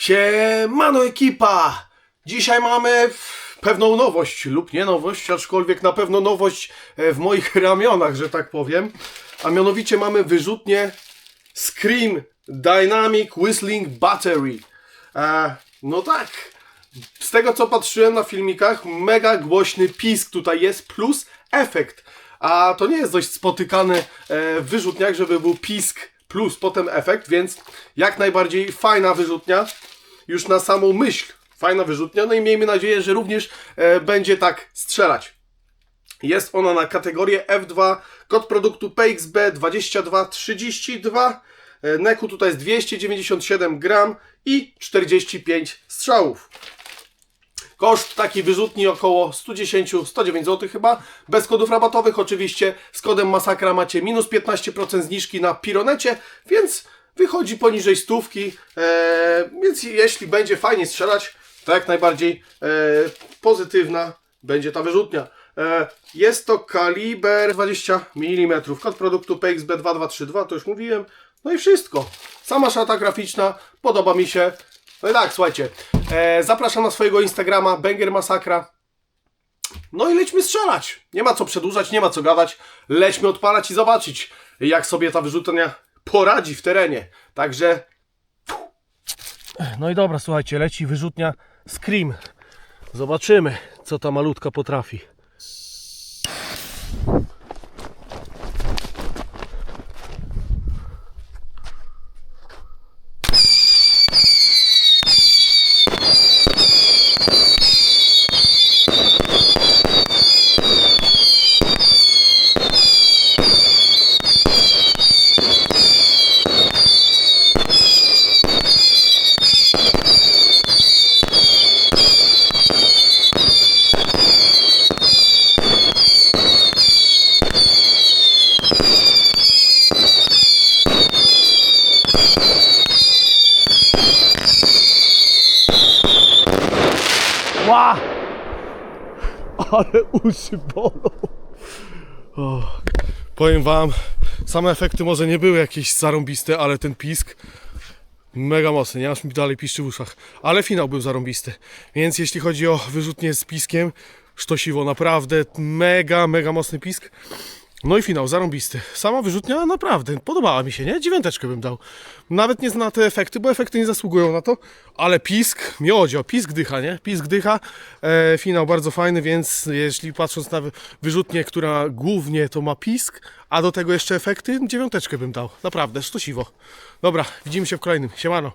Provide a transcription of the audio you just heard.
Siemano ekipa! Dzisiaj mamy pewną nowość, lub nie nowość, aczkolwiek na pewno nowość e, w moich ramionach, że tak powiem. A mianowicie mamy wyrzutnię Scream Dynamic Whistling Battery. E, no tak, z tego co patrzyłem na filmikach, mega głośny pisk tutaj jest, plus efekt. A to nie jest dość spotykany e, w wyrzutniach, żeby był pisk plus potem efekt, więc jak najbardziej fajna wyrzutnia, już na samą myśl fajna wyrzutnia, no i miejmy nadzieję, że również e, będzie tak strzelać. Jest ona na kategorię F2, kod produktu PXB 2232, e, neku tutaj jest 297 gram i 45 strzałów. Koszt takiej wyrzutni około 110-109 zł chyba, bez kodów rabatowych oczywiście. Z kodem Masakra macie minus 15% zniżki na Pironecie, więc wychodzi poniżej stówki, e, więc jeśli będzie fajnie strzelać, to jak najbardziej e, pozytywna będzie ta wyrzutnia. E, jest to kaliber 20 mm, kod produktu PXB2232, to już mówiłem, no i wszystko. Sama szata graficzna, podoba mi się. No i tak, słuchajcie, e, zapraszam na swojego Instagrama, Banger Masakra. No i lećmy strzelać. Nie ma co przedłużać, nie ma co gadać. Lećmy odpalać i zobaczyć, jak sobie ta wyrzutnia poradzi w terenie. Także... No i dobra, słuchajcie, leci wyrzutnia Scream. Zobaczymy, co ta malutka potrafi. Ale uszy bolą. O, powiem wam, same efekty może nie były jakieś zarąbiste, ale ten pisk mega mocny, nie aż mi dalej piszczy w uszach. Ale finał był zarąbisty. Więc jeśli chodzi o wyrzutnie z piskiem, sztosiwo, naprawdę mega, mega mocny pisk. No i finał, zarąbisty. Sama wyrzutnia naprawdę podobała mi się, nie? Dziewiąteczkę bym dał. Nawet nie zna te efekty, bo efekty nie zasługują na to, ale pisk, miodzio, pisk dycha, nie? Pisk dycha, e, finał bardzo fajny, więc jeśli patrząc na wy- wyrzutnię, która głównie to ma pisk, a do tego jeszcze efekty, dziewiąteczkę bym dał. Naprawdę, sztosiwo. Dobra, widzimy się w kolejnym. Siemano.